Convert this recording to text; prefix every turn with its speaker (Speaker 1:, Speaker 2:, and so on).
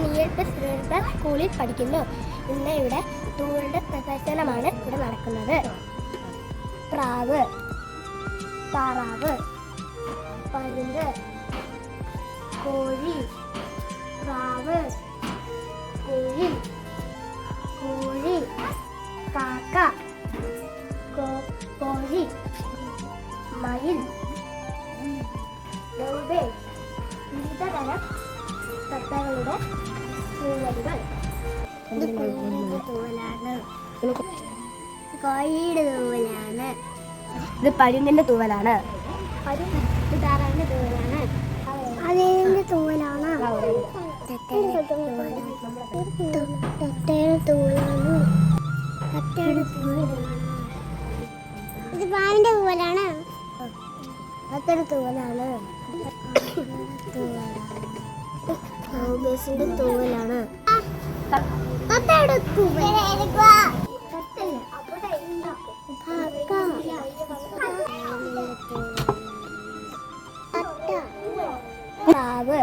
Speaker 1: L എട്ട് ശ്രീലങ്ക സ്കൂളിൽ പഠിക്കുന്നു. ഇന്ന് ഇവിടെ തൂവലുടെ പ്രദർശനമാണ് ഇവിടെ നടക്കുന്നത്. പ്രാവ് താറാവ് പരുന്ത് കോഴി പ്രാവ് കോഴി കോഴി കാക്ക കോഴി മയിൽ വിവിധ തരം തത്തകളുടെ തൂവലുകൾ ഇത് തൂവലാണ്. കോഴിയുടെ തൂവലാണ്. ഇത് പരുന്തിന്റെ തൂവലാണ്. ഇത് താറാവിന്റെ തൂവലാണ്. അതിന്റെ തൂവലാണ്. തത്തയുടെ തൂവലാണ്. തത്തയുടെ തൂവലാണ്. തൂവലാണ് ഇത് പാവിന്റെ തൂവലാണ്. തത്തയുടെ തൂവലാണ്. ഉദ്ദേശിന്റെ തൂവലാണ്. പാവ്